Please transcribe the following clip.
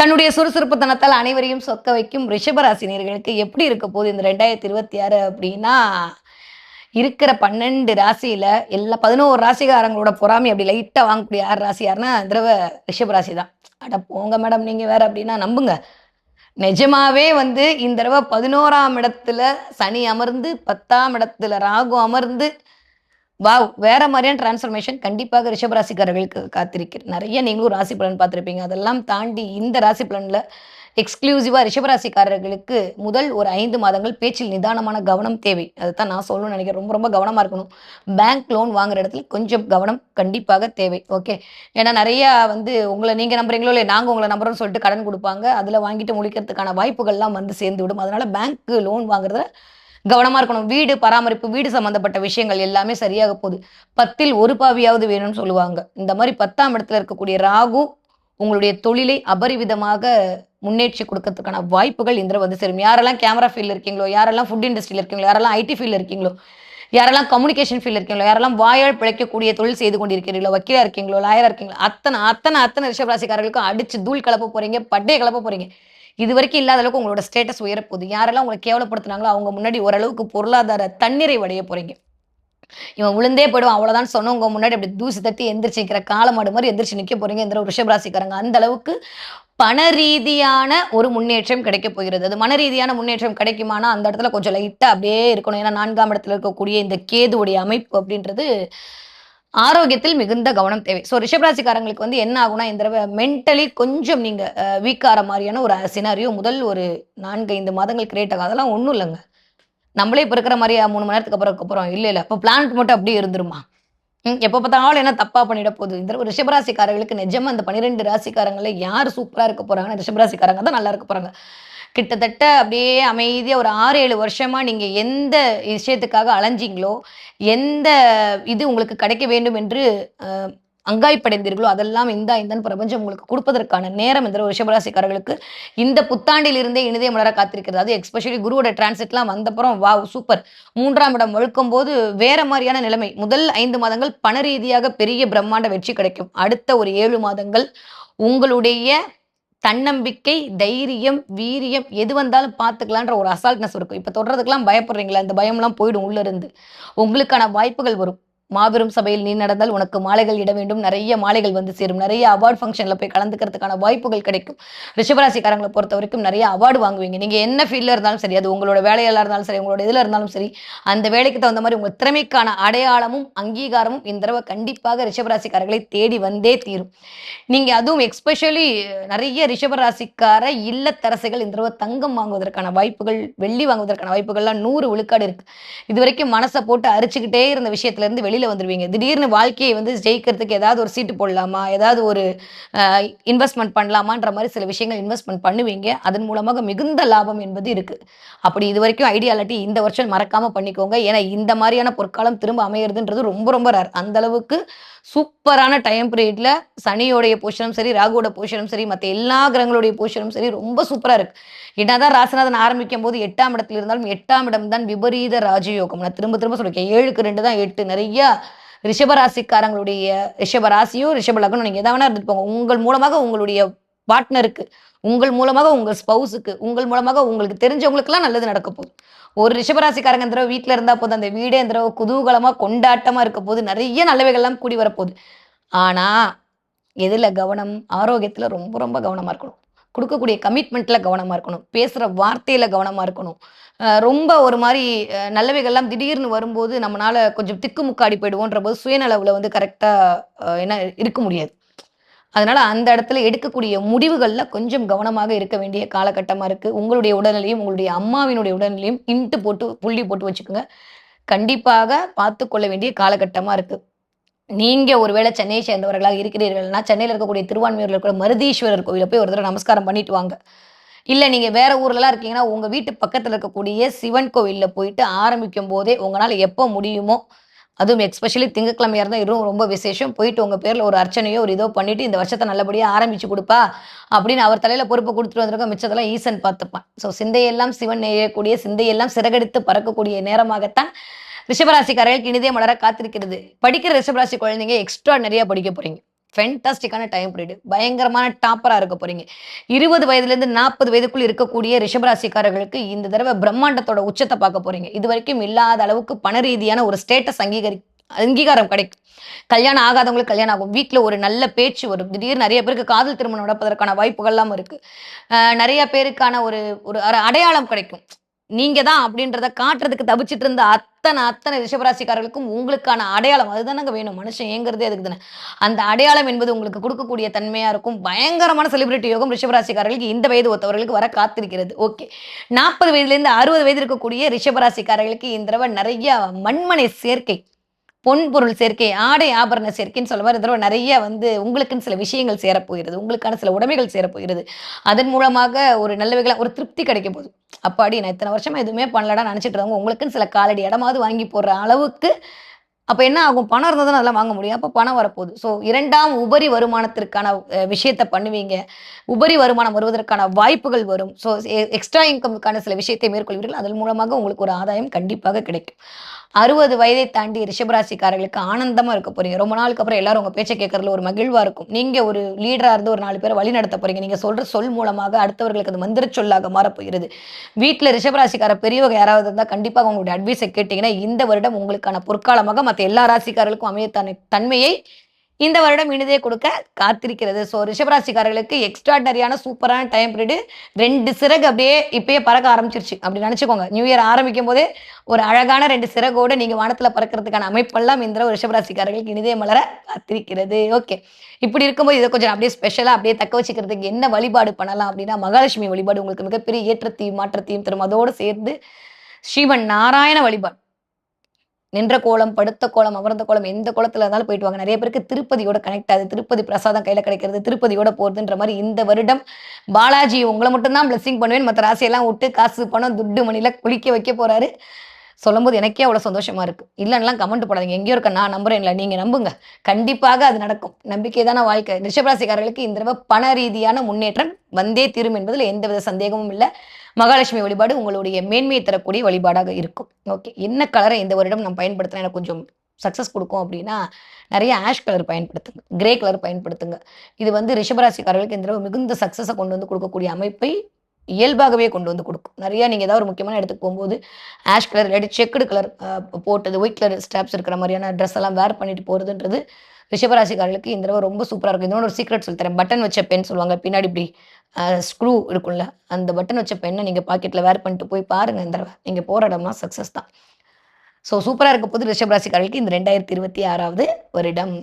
தன்னுடைய சுறுசுறுப்புத்தனத்தால் அனைவரையும் சொக்க வைக்கும் ரிஷபராசினியர்களுக்கு எப்படி இருக்க போகுது இந்த ரெண்டாயிரத்தி இருபத்தி ஆறு அப்படின்னா இருக்கிற பன்னெண்டு ராசியில எல்லா பதினோரு ராசிகாரங்களோட பொறாமை அப்படி லைட்டா வாங்கக்கூடிய யார் ராசி யாருன்னா இந்த தடவை ரிஷபராசி தான். அட போங்க மேடம் நீங்க வேற அப்படின்னா நம்புங்க. நிஜமாவே வந்து இந்த தடவை பதினோராம் இடத்துல சனி அமர்ந்து பத்தாம் இடத்துல ராகு அமர்ந்து வாவ் வேற மாதிரியான டிரான்ஸ்ஃபர்மேஷன் கண்டிப்பாக ரிஷபராசிக்காரர்களுக்கு காத்திருக்கிறது நிறைய நீங்களும் ராசி பலன் பார்த்துருப்பீங்க. அதெல்லாம் தாண்டி இந்த ராசி பலனில் எக்ஸ்க்ளூசிவாக ரிஷபராசிக்காரர்களுக்கு முதல் ஒரு ஐந்து மாதங்கள் பேச்சில் நிதானமான கவனம் தேவை. அதை தான் நான் சொல்லணும்னு நினைக்கிறேன். ரொம்ப ரொம்ப கவனமாக இருக்கணும். பேங்க் லோன் வாங்குற இடத்துல கொஞ்சம் கவனம் கண்டிப்பாக தேவை. ஓகே ஏன்னா நிறையா வந்து உங்களை நீங்கள் நம்புறீங்களோ இல்லை நாங்கள் உங்களை நம்புறோம்னு சொல்லிட்டு கடன் கொடுப்பாங்க. அதில் வாங்கிட்டு முடிக்கிறதுக்கான வாய்ப்புகள்லாம் வந்து சேர்ந்து விடும் அதனால் பேங்க் லோன் வாங்குறத கவனமா இருக்கணும். வீடு பராமரிப்பு வீடு சம்பந்தப்பட்ட விஷயங்கள் எல்லாமே சரியாக போகுது. பத்தில் ஒரு பாவியாவது வேணும்னு சொல்லுவாங்க. இந்த மாதிரி பத்தாம் இடத்துல இருக்கக்கூடிய ராகு உங்களுடைய தொழிலை அபரிவிதமாக முன்னேற்றி கொடுக்கறதுக்கான வாய்ப்புகள் இந்த வந்து சேரும். யாரெல்லாம் கேமரா ஃபீல்டில் இருக்கீங்களோ யாரெல்லாம் ஃபுட் இண்டஸ்ட்ரியில் இருக்கீங்களோ யாரெல்லாம் ஐடி ஃபீல்டில் இருக்கீங்களோ யாரெல்லாம் கம்யூனிகேஷன் ஃபீல் இருக்கீங்களோ யாரெல்லாம் வாயால் பிழைக்கக்கூடிய தொழில் செய்து கொண்டிருக்கிறீங்களோ வக்கீலா இருக்கீங்களோ லாயரா இருக்கீங்களோ அத்தனை அத்தனை அத்தனை ரிஷபராசிக்காரர்களுக்கும் அடிச்சு தூள் கலப்ப போறீங்க பட்டையை கலப்ப போறீங்க. இது வரைக்கும் இல்லாத அளவுக்கு உங்களோட ஸ்டேட்டஸ் உயரப்போகுது. யாரெல்லாம் உங்களை கேவலப்படுத்துனாங்களோ அவங்க முன்னாடி ஓரளவுக்கு பொருளாதார தண்ணீரை வடைய போறீங்க. இவன் விழுந்தே போயிடும் அவ்வளவுதான் சொன்னவங்க முன்னாடி அப்படி தூசி தட்டி எந்திரிச்சு நிற்கிற காலமாடு மாதிரி எந்திரிச்சு நிற்க போறீங்க. இந்த ரிஷபராசிக்காரங்க. அந்த அளவுக்கு பண ரீதியான ஒரு முன்னேற்றம் கிடைக்க போகிறது. அது மன ரீதியான முன்னேற்றம் கிடைக்குமானா அந்த இடத்துல கொஞ்சம் லைட்டாக அப்படியே இருக்கணும். ஏன்னா நான்காம் இடத்துல இருக்கக்கூடிய இந்த கேதுவுடைய அமைப்பு அப்படின்றது ஆரோக்கியத்தில் மிகுந்த கவனம் தேவை. ஸோ ரிஷபராசிக்காரங்களுக்கு வந்து என்ன ஆகும்னா இந்த தடவை மென்டலி கொஞ்சம் நீங்கள் வீக்கார மாதிரியான ஒரு சினாரியோ முதல் ஒரு நான்கு ஐந்து மாதங்கள் கிரியேட் ஆகும் அதெல்லாம் ஒன்றும் இல்லைங்க. நம்மளே இப்போ இருக்கிற மாதிரி மூணு மணி நேரத்துக்கு அப்புறம் அப்புறம் இல்லை இல்லை. அப்போ பிளான்ட் மட்டும் அப்படியே இருந்துருமா? எப்போ பார்த்தாலும் என்ன தப்பா பண்ணிட போகுது? இந்த ரிஷபராசிக்காரர்களுக்கு நிஜமா அந்த பன்னிரெண்டு ராசிக்காரங்கள யார் சூப்பரா இருக்க போறாங்கன்னா ரிஷபராசிக்காரங்க தான் நல்லா இருக்க போறாங்க. கிட்டத்தட்ட அப்படியே அமைதியாக ஒரு ஆறு ஏழு வருஷமாக நீங்கள் எந்த விஷயத்துக்காக அலைஞ்சிங்களோ எந்த இது உங்களுக்கு கிடைக்க வேண்டும் என்று அங்காய்ப்படைந்தீர்களோ அதெல்லாம் இந்த இந்தன் பிரபஞ்சம் உங்களுக்கு கொடுப்பதற்கான நேரம் இந்த ரிஷபராசிக்காரர்களுக்கு இந்த புத்தாண்டில் இருந்தே இனிதே மலர காத்திருக்கிறது. அது எக்ஸ்பெஷலி குருவோட டிரான்சிட்லாம் வந்தப்புறம் வாவ் சூப்பர் மூன்றாம் இடம் வழுக்கும் போது வேற மாதிரியான நிலைமை. முதல் ஐந்து மாதங்கள் பண ரீதியாக பெரிய பிரம்மாண்ட வெற்றி கிடைக்கும். அடுத்த ஒரு ஏழு மாதங்கள் உங்களுடைய தன்னம்பிக்கை தைரியம் வீரியம் எது வந்தாலும் பார்த்துக்கலான்ற ஒரு அசால்ட்னஸ் இருக்கும். இப்போ தொடர்றதுக்கெல்லாம் பயப்படுறீங்களா அந்த பயம்லாம் போயிடும் உள்ளிருந்து. உங்களுக்கான வாய்ப்புகள் வரும். மாபெரும் சபையில் நீ நடந்தால் உனக்கு மாலைகள் இட வேண்டும். நிறைய மாலைகள் வந்து சேரும். நிறைய அவார்ட் ஃபங்க்ஷனில் போய் கலந்துக்கிறதுக்கான வாய்ப்புகள் கிடைக்கும். ரிஷபராசிக்காரங்களை பொறுத்த வரைக்கும் நிறைய அவார்டு வாங்குவீங்க. நீங்கள் என்ன ஃபீல்டில் இருந்தாலும் சரி அது உங்களோட வேலையில இருந்தாலும் சரி உங்களோட இதில் இருந்தாலும் சரி அந்த வேலைக்கு தகுந்த மாதிரி உங்கள் திறமைக்கான அடையாளமும் அங்கீகாரமும் இந்த தடவை கண்டிப்பாக ரிஷபராசிக்காரர்களை தேடி வந்தே தீரும். நீங்கள் அதுவும் எக்ஸ்பெஷலி நிறைய ரிஷபராசிக்கார இல்லத்தரசிகள் இந்த தடவை தங்கம் வாங்குவதற்கான வாய்ப்புகள் வெள்ளி வாங்குவதற்கான வாய்ப்புகள்லாம் நூறு விழுக்காடு இருக்கு. இது வரைக்கும் மனசை போட்டு அரிச்சுக்கிட்டே இருந்த விஷயத்துல இருந்து வெளியில் வந்துருவீங்க. திடீர்னு வாழ்க்கையை வந்து ஜெயிக்கிறதுக்கு ஏதாவது ஒரு சீட்டு போடலாமா? ஏதாவது ஒரு இன்வெஸ்ட்மெண்ட் பண்ணலாமான்ற மாதிரி சில விஷயங்கள் இன்வெஸ்ட்மெண்ட் பண்ணுவீங்க. அதன் மூலமாக மிகுந்த லாபம் என்பது இருக்குது அப்படி இது வரைக்கும் ஐடியாலிட்டி இந்த வருஷம் மறக்காமல் பண்ணிக்கோங்க. ஏன்னா இந்த மாதிரியான பொற்காலம் திரும்ப அமையிறதுன்றது ரொம்ப ரொம்ப ரேர் அந்த அளவுக்கு சூப்பரான டைம் பீரியட்ல சனியோடைய போஷனும் சரி ராகுவோட போஷனும் சரி மற்ற எல்லா கிரகங்களுடைய போஷனும் சரி ரொம்ப சூப்பரா இருக்கு. என்னதான் ராசநாதன் ஆரம்பிக்கும் போது எட்டாம் இடத்துல இருந்தாலும் எட்டாம் இடம் தான் விபரீத ராஜயோகம். நான் திரும்ப திரும்ப சொல்லிருக்கேன் ஏழுக்கு ரெண்டு தான் எட்டு. நிறைய ரிஷபராசிக்காரங்களுடைய ரிஷப ரிஷபலகனும் ரிஷப லக்னம் நீங்க எதாவது வேணா இருந்துட்டு போங்க. உங்கள் மூலமாக உங்களுடைய பார்ட்னருக்கு உங்கள் மூலமாக உங்கள் ஸ்பவுஸுக்கு உங்கள் மூலமாக உங்களுக்கு தெரிஞ்சவங்களுக்குலாம் நல்லது நடக்க போகுது. ஒரு ரிஷபராசிக்காரங்க இந்த தடவை வீட்டில் இருந்தா போதும். அந்த வீடே இந்த தடவை குதூகலமா கொண்டாட்டமா இருக்க போது நிறைய நல்லவைகள்லாம் கூடி வரப்போகுது ஆனா எதுல கவனம்? ஆரோக்கியத்துல ரொம்ப ரொம்ப கவனமா இருக்கணும். கொடுக்கக்கூடிய கமிட்மெண்ட்ல கவனமா இருக்கணும். பேசுற வார்த்தையில கவனமா இருக்கணும். ரொம்ப ஒரு மாதிரி நல்லவைகள்லாம் திடீர்னு வரும்போது நம்மளால கொஞ்சம் திக்குமுக்காடி போயிடுவோன்ற போது சுயநலவுல வந்து கரெக்டா என்ன இருக்க முடியாது. அதனால அந்த இடத்துல எடுக்கக்கூடிய முடிவுகள்ல கொஞ்சம் கவனமாக இருக்க வேண்டிய காலகட்டமா இருக்கு. உங்களுடைய உடல்நிலையும் உங்களுடைய அம்மாவினுடைய உடல்நிலையும் இன்ட்டு போட்டு புள்ளி போட்டு வச்சுக்கோங்க. கண்டிப்பாக பார்த்து கொள்ள வேண்டிய காலகட்டமா இருக்கு. நீங்க ஒருவேளை சென்னையை சேர்ந்தவர்களாக இருக்கிறீர்கள்னா சென்னையில் இருக்கக்கூடிய திருவான்மையூரில் இருக்கிற மருதீஸ்வரர் கோயிலை போய் ஒரு தடவை நமஸ்காரம் பண்ணிட்டு வாங்க. இல்லை நீங்கள் வேற ஊர்லலாம் இருக்கீங்கன்னா உங்கள் வீட்டு பக்கத்தில் இருக்கக்கூடிய சிவன் கோவிலில் போயிட்டு ஆரம்பிக்கும் போதே உங்களால் எப்போ முடியுமோ அதுவும் எக்ஸ்பெஷலி திங்கக்கிழமையாக இருந்தால் இதுவும் ரொம்ப விசேஷம். போயிட்டு உங்கள் பேரில் ஒரு அர்ச்சனையோ ஒரு இதோ பண்ணிட்டு இந்த வருஷத்தை நல்லபடியாக ஆரம்பிச்சு கொடுப்பா அப்படின்னு அவர் தலையில் பொறுப்பை கொடுத்துட்டு வந்திருக்க மிச்சத்தெல்லாம் ஈசன் பார்த்துப்பான். ஸோ சிந்தையெல்லாம் சிவன் நெய்யக்கூடிய சிந்தையெல்லாம் சிறகடித்து பறக்கக்கூடிய நேரமாகத்தான் ரிஷபராசிக்காரர்களுக்கு இனிதே மலர காத்திருக்கிறது. படிக்கிற ரிஷபராசி குழந்தைங்க எக்ஸ்ட்ரா நிறைய படிக்க போறீங்க. ஃபென்டாஸ்டிக்கான டைம் பீரியடு பயங்கரமான டாப்பராக இருக்க போறீங்க. இருபது வயதுலேருந்து நாற்பது வயதுக்குள் இருக்கக்கூடிய ரிஷபராசிக்காரர்களுக்கு இந்த தடவை பிரம்மாண்டத்தோட உச்சத்தை பார்க்க போறீங்க. இது வரைக்கும் இல்லாத அளவுக்கு பண ரீதியான ஒரு ஸ்டேட்டஸ் அங்கீகரி அங்கீகாரம் கிடைக்கும். கல்யாணம் ஆகாதவங்களுக்கு கல்யாணம் ஆகும். வீட்டில் ஒரு நல்ல பேச்சு வரும். திடீர்னு நிறைய பேருக்கு காதல் திருமணம் நடப்பதற்கான வாய்ப்புகள்லாம் இருக்கு. நிறைய பேருக்கான ஒரு ஒரு அடையாளம் கிடைக்கும். நீங்க தான் அப்படின்றத காட்டுறதுக்கு தவிச்சிட்டு இருந்த அத்தனை அத்தனை ரிஷபராசிக்காரர்களுக்கும் உங்களுக்கான அடையாளம் அதுதானங்க வேணும். மனுஷன் ஏங்குறதே அதுக்கு தானே. அந்த அடையாளம் என்பது உங்களுக்கு கொடுக்கக்கூடிய தன்மையா இருக்கும். பயங்கரமான செலிபிரிட்டி யோகம் ரிஷபராசிக்காரர்களுக்கு இந்த வயது ஒத்தவர்களுக்கு வர காத்திருக்கிறது. ஓகே. நாற்பது வயதுலேருந்து அறுபது வயது இருக்கக்கூடிய ரிஷபராசிக்காரர்களுக்கு இந்த தடவை நிறைய மண்மனை சேர்க்கை. பொன் பொருள் சேர்க்கை ஆடை ஆபரண சேர்க்கைன்னு சொல்ல மாதிரி தடவை நிறைய வந்து உங்களுக்குன்னு சில விஷயங்கள் சேரப்போகிறது உங்களுக்கான சில உடைமைகள் சேரப்போகிறது. அதன் மூலமாக ஒரு நல்லவைகளை ஒரு திருப்தி கிடைக்கும் போது. அப்பாடி நான் இத்தனை வருஷமா எதுவுமே பண்ணலடா நினச்சிட்டு இருந்தவங்க உங்களுக்குன்னு சில காலடி இடமாவது வாங்கி போடுற அளவுக்கு அப்போ என்ன ஆகும்? பணம் இருந்தால் தான் அதெல்லாம் வாங்க முடியும். அப்போ பணம் வரப்போகுது. ஸோ இரண்டாம் உபரி வருமானத்திற்கான விஷயத்தை பண்ணுவீங்க. உபரி வருமானம் வருவதற்கான வாய்ப்புகள் வரும். ஸோ எக்ஸ்ட்ரா இன்கமுக்கான சில விஷயத்தை மேற்கொள்வீர்கள். அதன் மூலமாக உங்களுக்கு ஒரு ஆதாயம் கண்டிப்பாக கிடைக்கும். அறுபது வயதை தாண்டி ரிஷபராசிக்காரர்களுக்கு ஆனந்தமா இருக்க போறீங்க. ரொம்ப நாளுக்கு அப்புறம் எல்லாரும் உங்க பேச்சை கேட்கறதுல ஒரு மகிழ்வா இருக்கும். நீங்க ஒரு லீடரா இருந்து ஒரு நாலு பேரை வழி நடத்த போறீங்க. நீங்க சொல்ற சொல் மூலமாக அடுத்தவர்களுக்கு அது மந்திர சொல்லாக மாற போகிறது. வீட்டில் ரிஷபராசிக்கார பெரியவங்க யாராவது இருந்தால் கண்டிப்பாக உங்களுடைய அட்வைஸை கேட்டீங்கன்னா இந்த வருடம் உங்களுக்கான பொற்காலமாக மற்ற எல்லா ராசிக்காரர்களுக்கும் அமைய தன்மையை இந்த வருடம் இனிதே கொடுக்க காத்திருக்கிறது. ஸோ ரிஷபராசிக்காரர்களுக்கு எக்ஸ்ட்ராடனரியான சூப்பரான டைம் பீரியடு ரெண்டு சிறகு அப்படியே இப்பயே பறக்க ஆரம்பிச்சிருச்சு. அப்படி நினச்சிக்கோங்க. நியூ இயர் ஆரம்பிக்கும் போதே ஒரு அழகான ரெண்டு சிறகோடு நீங்கள் வானத்தில் பறக்கிறதுக்கான அமைப்பெல்லாம் இந்த தடவை ரிஷபராசிக்காரர்களுக்கு இனிதே மலர காத்திருக்கிறது. ஓகே இப்படி இருக்கும்போது இதை கொஞ்சம் அப்படியே ஸ்பெஷலாக அப்படியே தக்க வச்சுக்கிறதுக்கு என்ன வழிபாடு பண்ணலாம் அப்படின்னா மகாலட்சுமி வழிபாடு உங்களுக்கு மிகப்பெரிய ஏற்றத்தையும் மாற்றத்தையும் தரும். அதோடு சேர்ந்து ஸ்ரீவன் நாராயண வழிபாடு. நின்ற கோலம் படுத்த கோலம் அமர்ந்த கோலம் எந்த கோலத்துல இருந்தாலும் போயிட்டு வாங்க. நிறைய பேருக்கு திருப்பதியோட கனெக்ட் ஆகுது. திருப்பதி பிரசாதம் கையில கிடைக்கிறது திருப்பதியோட போறதுன்ற மாதிரி இந்த வருடம் பாலாஜி உங்களை மட்டும்தான் பிளெஸிங் பண்ணுவேன். மற்ற ராசியெல்லாம் விட்டு காசு பணம் துட்டு மணில குளிக்க வைக்க போறாரு. சொல்லும்போது எனக்கே அவ்வளோ சந்தோஷமா இருக்கு. இல்லைன்னா கமெண்ட் போடாதீங்க. எங்கேயோ இருக்க நான் நம்புறேன் இல்லை. நீங்க நம்புங்க. கண்டிப்பாக அது நடக்கும். நம்பிக்கை தானே வாழ்க்கை? ரிஷபராசிக்காரர்களுக்கு இந்த தடவை பண ரீதியான முன்னேற்றம் வந்தே தீரும் என்பதில் எந்தவித சந்தேகமும் இல்லை. மகாலட்சுமி வழிபாடு உங்களுடைய மேன்மையை தரக்கூடிய வழிபாடாக இருக்கும். ஓகே. என்ன கலரை இந்த வருடம் நான் பயன்படுத்தினா எனக்கு கொஞ்சம் சக்ஸஸ் கொடுக்கும் அப்படின்னா நிறைய ஆஷ் கலர் பயன்படுத்துங்க. கிரே கலர் பயன்படுத்துங்க. இது வந்து ரிஷபராசிக்காரர்களுக்கு இந்த தடவை மிகுந்த சக்ஸஸை கொண்டு வந்து கொடுக்கக்கூடிய அமைப்பை இயல்பாகவே கொண்டு வந்து கொடுக்கும். நிறைய நீங்கள் ஏதாவது ஒரு முக்கியமான இடத்துக்கு போகும்போது ஆஷ் கலர் இல்லாட்டி செக்குடு கலர் போட்டது ஒயிட் கலர் ஸ்டாப்ஸ் இருக்கிற மாதிரியான ட்ரெஸ் எல்லாம் வேர் பண்ணிட்டு போகிறதுன்றது ரிஷபராசிக்காரர்களுக்கு இந்த தடவை ரொம்ப சூப்பராக இருக்கும். இதோட ஒரு சீக்ரெட் சொல்லித்தரேன் பட்டன் வச்ச பென் சொல்லுவாங்க. பின்னாடி இப்படி ஸ்க்ரூ இருக்கும்ல அந்த பட்டன் வச்ச பெண்ணை நீங்கள் பாக்கெட்டில் வேர் பண்ணிட்டு போய் பாருங்கள் இந்த தடவை. நீங்கள் போகிற இடம்லாம் சக்ஸஸ் தான். ஸோ சூப்பராக இருக்க போது ரிஷபராசிக்காரர்களுக்கு இந்த ரெண்டாயிரத்தி இருபத்தி ஆறாவது வருடம்.